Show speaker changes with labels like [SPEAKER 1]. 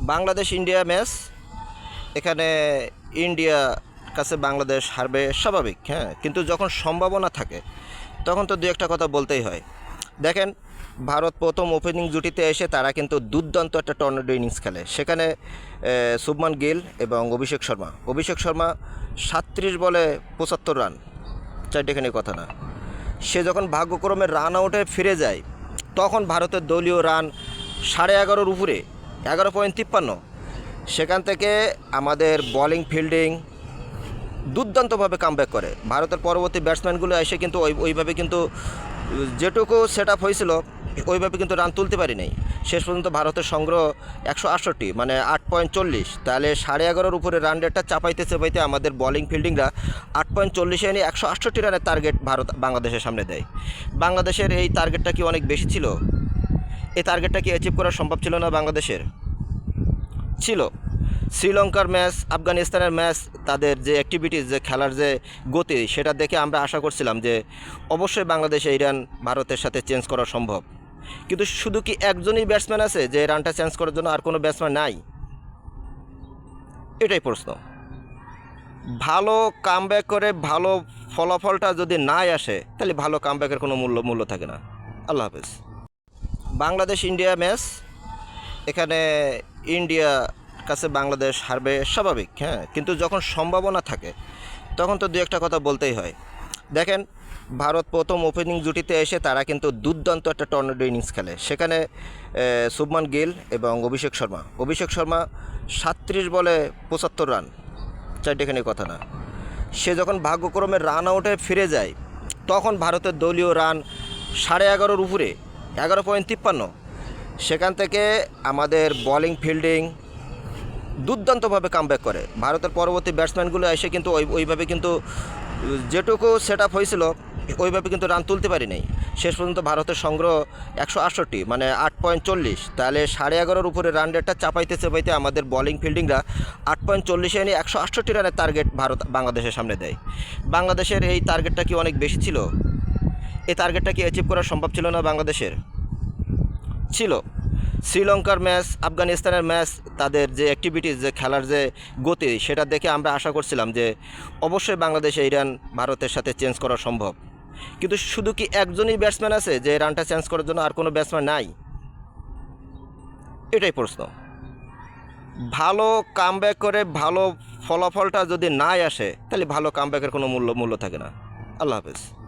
[SPEAKER 1] Bangladesh India match. এখানে India কাছে বাংলাদেশ হারবে স্বাভাবিক হ্যাঁ কিন্তু যখন সম্ভাবনা থাকে, তখন তো দু একটা কথা বলতেই হয়। দেখেন, ভারত প্রথম ওপেনিং জুটিতে এসে তারা কিন্তু দুর্দান্ত একটা টর্নেডো ইনিংস খেলে। সেখানে শুভমান গিল এবং অভিষেক শর্মা। অভিষেক শর্মা সাতত্রিশ বলে পঁচাত্তর রান। চারটেখানি কথা না। সে যখন ভাগ্যক্রমে রান আউটে ফিরে যায়, তখন ভারতের দলীয় রান সাড়ে এগারোর উপরে। এগারো পয়েন্ট তিপ্পান্ন। সেখান থেকে আমাদের বোলিং ফিল্ডিং দুর্দান্তভাবে কামব্যাক করে। ভারতের পরবর্তী ব্যাটসম্যানগুলো এসে কিন্তু ওই, ওইভাবে কিন্তু যেটুকু সেট আপ হয়েছিল, ওইভাবে কিন্তু রান তুলতে পারি নাই শেষ পর্যন্ত ভারতের সংগ্রহ একশো আটষট্টি মানে আট পয়েন্ট চল্লিশ। তাহলে সাড়ে এগারোর উপরে রান রেটটা চাপাইতে চাপাইতে আমাদের বলিং ফিল্ডিংরা আট পয়েন্ট চল্লিশে এনে একশো আটষট্টি রানের টার্গেট ভারত, বাংলাদেশের সামনে দেয়। বাংলাদেশের এই টার্গেটটা কি অনেক বেশি ছিল? এই টার্গেটটা কি অ্যাচিভ করা সম্ভব ছিল না বাংলাদেশের? ছিল। শ্রীলঙ্কার ম্যাচ, আফগানিস্তানের ম্যাচ, তাদের যে অ্যাক্টিভিটিস যে খেলার যে গতি, সেটা দেখে আমরা আশা করছিলাম যে অবশ্যই বাংলাদেশে এই রান ভারতের সাথে চেঞ্জ করা সম্ভব। কিন্তু শুধু কি একজনই ব্যাটসম্যান আছে যে রানটা চেঞ্জ করার জন্য আর কোনো ব্যাটসম্যান নাই? এটাই প্রশ্ন। ভালো কামব্যাক করে ভালো ফলাফলটা যদি নাই আসে, তাহলে ভালো কামব্যাকের কোনো মূল্য মূল্য থাকে না। আল্লাহ হাফেজ। বাংলাদেশ ইন্ডিয়া ম্যাচ এখানে ইন্ডিয়া কাছে বাংলাদেশ হারবে স্বাভাবিক হ্যাঁ কিন্তু যখন সম্ভাবনা থাকে, তখন তো দু একটা কথা বলতেই হয়। দেখেন, ভারত প্রথম ওপেনিং জুটিতে এসে তারা কিন্তু দুর্দান্ত একটা টর্নেডো ইনিংস খেলে। সেখানে শুভমান গিল এবং অভিষেক শর্মা। অভিষেক শর্মা সাতত্রিশ বলে পঁচাত্তর রান, চারটেখানি কথা না। সে যখন ভাগ্যক্রমে রান আউটে ফিরে যায়, তখন ভারতের দলীয় রান সাড়ে এগারোর উপরে, এগারো পয়েন্ট তিপ্পান্ন। সেখান থেকে আমাদের বোলিং ফিল্ডিং দুর্দান্তভাবে কামব্যাক করে। ভারতের পরবর্তী ব্যাটসম্যানগুলো এসে কিন্তু ওই, ওইভাবে কিন্তু, যেটুকু সেট আপ হয়েছিল, ওইভাবে কিন্তু রান তুলতে পারি নাই শেষ পর্যন্ত ভারতের সংগ্রহ একশো আটষট্টি মানে আট পয়েন্ট চল্লিশ। তাহলে সাড়ে এগারোর উপরে রান রেটটা চাপাইতে চাপাইতে আমাদের বোলিং ফিল্ডিংরা আট পয়েন্ট চল্লিশে এনে একশো আটষট্টি রানের টার্গেট ভারত, বাংলাদেশের সামনে দেয়। বাংলাদেশের এই টার্গেটটা কি অনেক বেশি ছিল? এই টার্গেটটা কি অ্যাচিভ করা সম্ভব ছিল না বাংলাদেশের? ছিল। শ্রীলঙ্কার ম্যাচ, আফগানিস্তানের ম্যাচ, তাদের যে অ্যাক্টিভিটিস যে খেলার যে গতি, সেটা দেখে আমরা আশা করছিলাম যে অবশ্যই বাংলাদেশে এই রান ভারতের সাথে চেঞ্জ করা সম্ভব। কিন্তু শুধু কি একজনই ব্যাটসম্যান আছে যে রানটা চেঞ্জ করার জন্য আর কোনো ব্যাটসম্যান নাই? এটাই প্রশ্ন। ভালো কামব্যাক করে ভালো ফলাফলটা যদি নাই আসে, তাহলে ভালো কামব্যাকের কোনো মূল্য মূল্য থাকে না। আল্লাহ হাফেজ।